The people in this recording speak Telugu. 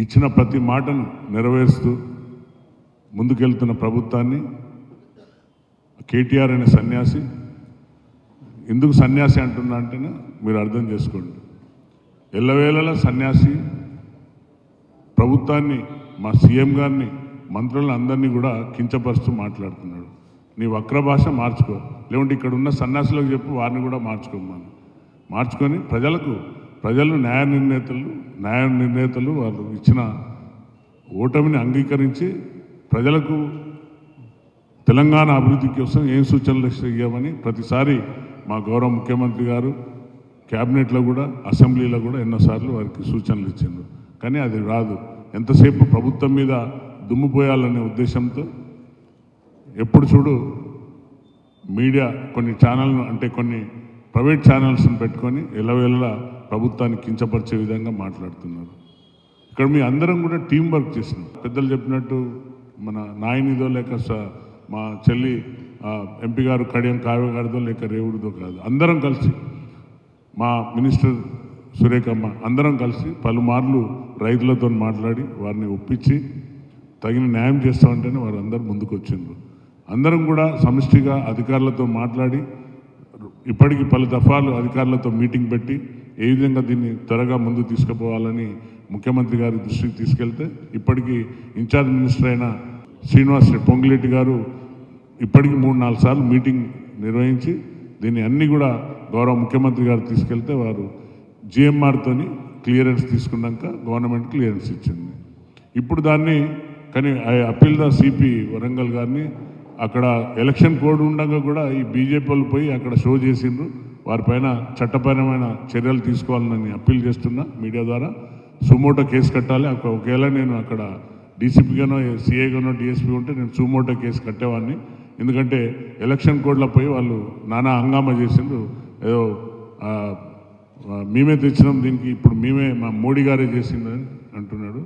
ఇచ్చిన ప్రతి మాటను నెరవేరుస్తూ ముందుకెళ్తున్న ప్రభుత్వాన్ని కేటీఆర్ అనే సన్యాసి ఎందుకు సన్యాసి అంటున్నా అంటేనే మీరు అర్థం చేసుకోండి. ఎల్లవేళలా సన్యాసి ప్రభుత్వాన్ని మా సీఎం గారిని మంత్రులను అందరినీ కూడా కించపరుస్తూ మాట్లాడుతున్నాడు. నీ వక్ర భాష మార్చుకో. లేకుంటే ఇక్కడ ఉన్న సన్యాసులకు చెప్పి వారిని కూడా మార్చుకోమని. మార్చుకొని ప్రజలకు ప్రజలు న్యాయ నిర్ణేతలు న్యాయ నిర్ణేతలు వారు ఇచ్చిన ఓటమిని అంగీకరించి ప్రజలకు తెలంగాణ అభివృద్ధి కోసం ఏం సూచనలు ఇవ్వమని ప్రతిసారి మా గౌరవ ముఖ్యమంత్రి గారు క్యాబినెట్లో కూడా అసెంబ్లీలో కూడా ఎన్నోసార్లు వారికి సూచనలు ఇచ్చిండ్రు. కానీ అది రాదు. ఎంతసేపు ప్రభుత్వం మీద దుమ్ము పోయాలనే ఉద్దేశంతో ఎప్పుడు చూడు మీడియా కొన్ని ఛానల్ అంటే కొన్ని ప్రైవేట్ ఛానల్స్ని పెట్టుకొని ఎలవేళలా ప్రభుత్వాన్ని కించపరిచే విధంగా మాట్లాడుతున్నారు. ఇక్కడ మీ అందరం కూడా టీం వర్క్ చేసినాం. పెద్దలు చెప్పినట్టు మన నాయనిదో లేక స- మా చెల్లి ఎంపీ గారు కడియం కావ్య గారిదో లేక రేవుడిదో కాదు. అందరం కలిసి మా మినిస్టర్ సురేఖమ్మ అందరం కలిసి పలుమార్లు రైతులతో మాట్లాడి వారిని ఒప్పించి తగిన న్యాయం చేస్తామంటేనే వారు అందరు ముందుకు వచ్చిండ్రు అందరం కూడా సమిష్టిగా అధికారులతో మాట్లాడి ఇప్పటికి పలు దఫాలు అధికారులతో మీటింగ్ పెట్టి ఏ విధంగా దీన్ని త్వరగా ముందు తీసుకుపోవాలని ముఖ్యమంత్రి గారి దృష్టికి తీసుకెళ్తే ఇప్పటికీ ఇన్ఛార్జ్ మినిస్టర్ అయిన శ్రీనివాస్ పొంగిరెడ్డి గారు ఇప్పటికి మూడు నాలుగు సార్లు మీటింగ్ నిర్వహించి దీన్ని అన్నీ కూడా గౌరవ ముఖ్యమంత్రి గారు తీసుకెళ్తే వారు జిఎంఆర్తోని క్లియరెన్స్ తీసుకున్నాక గవర్నమెంట్ క్లియరెన్స్ ఇచ్చింది. ఇప్పుడు దాన్ని కానీ I appeal the CP Warangal గారిని అక్కడ ఎలక్షన్ కోడ్ ఉండగా కూడా ఈ బీజేపీ వాళ్ళు పోయి అక్కడ షో చేసిండ్రు. వారిపైన చట్టపరమైన చర్యలు తీసుకోవాలని అప్పీల్ చేస్తున్నా మీడియా ద్వారా. సుమోటో కేసు కట్టాలి. ఒకవేళ నేను అక్కడ డీసీపీగానో సిఐగానో డిఎస్పీ ఉంటే నేను సుమోటో కేసు కట్టేవాడిని. ఎందుకంటే ఎలక్షన్ కోడ్లో పోయి వాళ్ళు నానా హంగామా చేసిండ్రు. ఏదో మేమే తెచ్చినాం దీనికి ఇప్పుడు మేమే మా మోడీ గారే చేసిందని అంటున్నాడు.